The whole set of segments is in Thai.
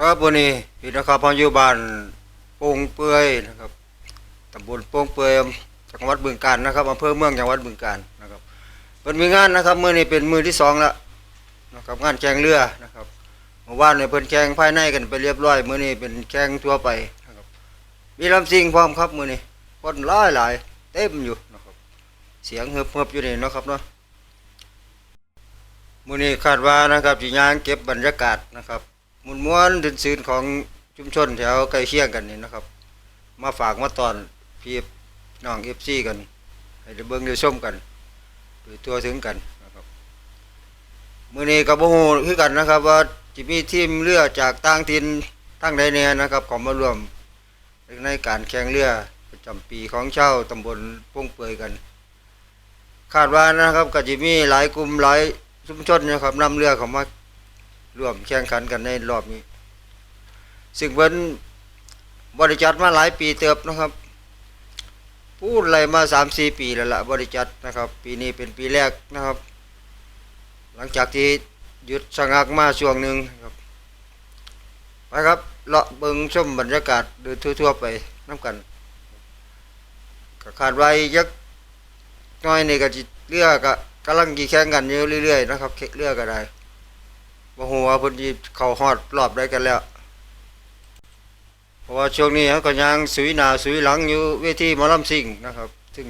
ครับวันนี้พี่นะครับพอยู่บ้านโป่งเปื่อยนะครับตำบลโป่งเปื่อยจังหวัดบึงกาฬนะครับอำเภอเมืองจังหวัดบึงกาฬนะครับเป็นมีงานนะครับมื้อนี้เป็นมือที่สองแล้วนะครับงานแข่งเรือนะครับเมื่อวานเนี่ยเพิ่นแข่งภายในกันไปเรียบร้อยมื้อนี้เป็นแข่งทั่วไปนะครับมีลำซิงพร้อมครับมื้อนี้คนหลายหลายเต็มอยู่นะครับ เสียงเฮือบอยู่นี่นะครับเนาะมื้อนี้คาดว่านะครับสิย่างเก็บบรรยากาศนะครับ มวลม้วนดินซืนของชุมชนแถวใกล้เคียงกันนี่นะครับ มาฝากมาตอนพี่น้องเอฟซีกันให้ได้เบิ่งได้ชมกันโดยตัวถึงกันนะครับมื้อนี้ก็บ่ฮู้คือกันนะครับ ว่าสิมีทีมเรือจากต่างถิ่นทั้งใดแน่นะครับขอมารวมในการแข่งเรือประจำปีของเช่าตำบลโป่งเปื่อยกัน คาดว่านะครับก็จะมีหลายกลุ่มหลายชุมชนนะครับนำเรือเข้ามา ร่วมแข่งขันกันในรอบนี้ ซึ่งเพิ่นบริจัดมาหลายปีเติบนะครับ พูดอะไรมาสามสี่ปีแล้วละบริจัดนะครับ ปีนี้เป็นปีแรกนะครับ หลังจากที่หยุดชะงักมาช่วงหนึ่งครับไปครับเลาะเบิงชมบรรยากาศโดยทั่วๆไปน้ำกันก็คาดไว้ยักน้อยนี่ก็จิเรือก็กำลังกี่แข่งกันอยู่เรื่อยๆนะครับเรือก็ได้ บ่ฮู้ว่าเพิ่นสิเข้าฮอดรอบได้กันแล้ว เพราะว่าช่วงนี้เขาก็ยังสุยหน้าสุยหลังอยู่เวทีหมอลำซิ่งนะครับ ซึ่ง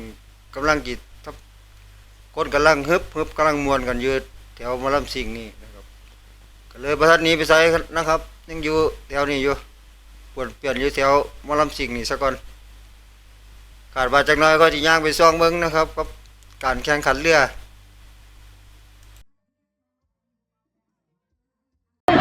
กำลังกิทับคนกำลังฮึบฮึบกำลังมวนกันอยู่แถวหมอลำซิ่งนี่นะครับ ก็เลยประทัดนี้ไปใส่นะครับ ยังอยู่แถวนี้อยู่ปวนเปลี่ยนอยู่แถวมอลำซิ่งนี่ซะก่อนคาดว่าจักน้อยก็สิย่างไปซ่องเบิ่งนะครับกับการแข่งขันเรือ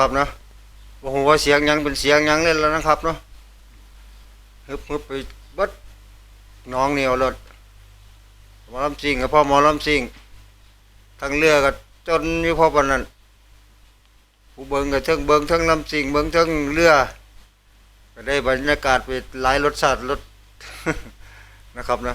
ครับเนาะโอ้โหว่าเสียงยังเป็นเสียงยังเล่นแล้วนะครับเนาะฮึบฮึบไปบัดน้องเหนียวรถหมอลำซิงกับพ่อหมอลำซิงทั้งเรือก็จนอยู่พ่อปานนั้นผู้เบิงก็เทั้งเบิงเทั้งลำซิงเบิงเทั้งเรือก็ได้บรรยากาศไปหลายรสชาติรสนะครับนะ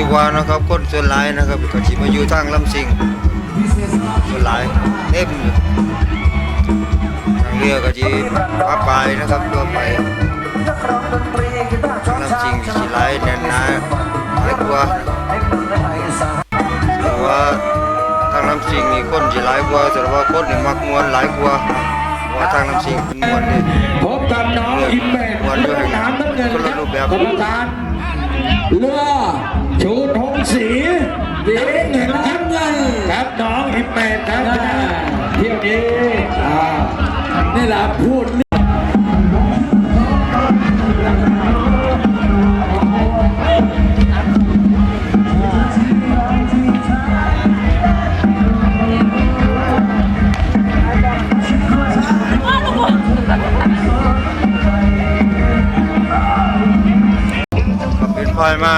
สึกว่านะครับคนส่วนหลายนะครับก็สิมาอยู่ทางลำสิงส่วนหลายเต็มอยู่ทางเรือก็สิพับไปนะครับตัวไปลำสิงสิหลายแน่นหนาหลายกว่าแต่ว่าทางลำสิงนี่คนสิหลายกว่าแต่ว่าคนนี่มักมวนหลายกว่าเพราะว่าทางลำสิงเป็นมวนนี่พบกับน้องอิมเมจวันด้วยน้ำน้ำเงินคนละรูปแบบก รรมการเรือชูธงสีเด็กเงินน้ำเงินครับน้องอิมเมจครับเที่ยวนี้อ่านี่แหละพูด ครับเป็นพายมา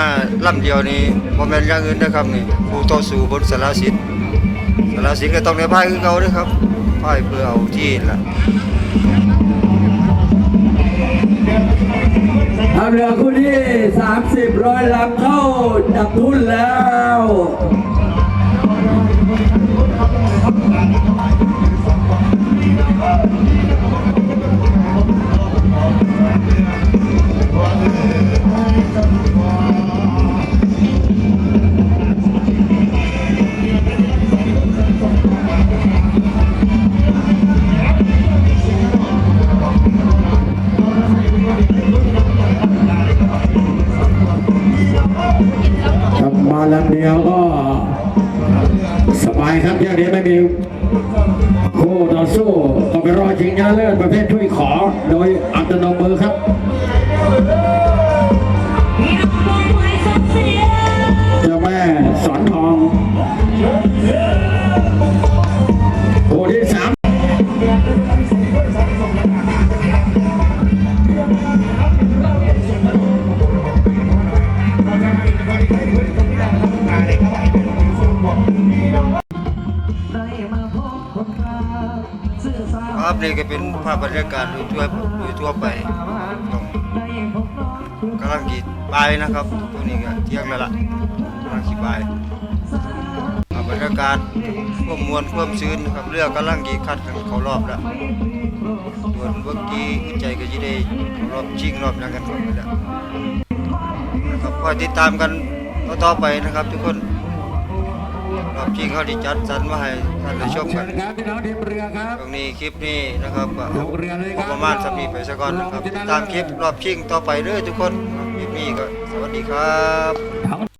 ลำเดียวนี้บ่แม่นอย่างอื่นนะครับนี่ผู้ต่อสู้บนสารสิทธิ์สารสิทธิ์ก็ต้องได้พายคือเก่าด้อครับพ่ายเพื่อเอาที่ล่ะทำเรือคู่ที่30ร้อยลำเข้าจับทุนแล้ว มาลำเดียวก็สบายครับเที่ยวนี้ไม่มีคู่ต่อสู้ก็ไปรอชิงชนะเลิศประเภทถ้วยขอ โดยอัตโนมือครับ นี่ก็เป็นภาพบรรยากาศโดยทั่วโดยทั่วไปของกำลังกีดบายนะครับตรงนี้ก็เที่ยงแล้วล่ะกำลังขี่บายบรรยากาศความมวลความชื้นนะครับเรือกำลังกีคัดกันเขารอบแล้วส่วนเมื่อกี้ใจก็จะได้รอบชิงรอบนั้นกันก่อนไปแล้วนะครับคอยติดตามกันต่อไปนะครับทุกคน อบชิงเขาที่จัดสรรมาให้ท่านได้ชมกันครับพี่น้องทีมเรือครับตรงนี้คลิปนี้นะครับก็ยกเรือเลยครับประมาณสักนี้ไปสักก่อนนะครับติดตามคลิปรอบชิงต่อไปเด้อทุกคนคลิปนี้ก็สวัสดีครับ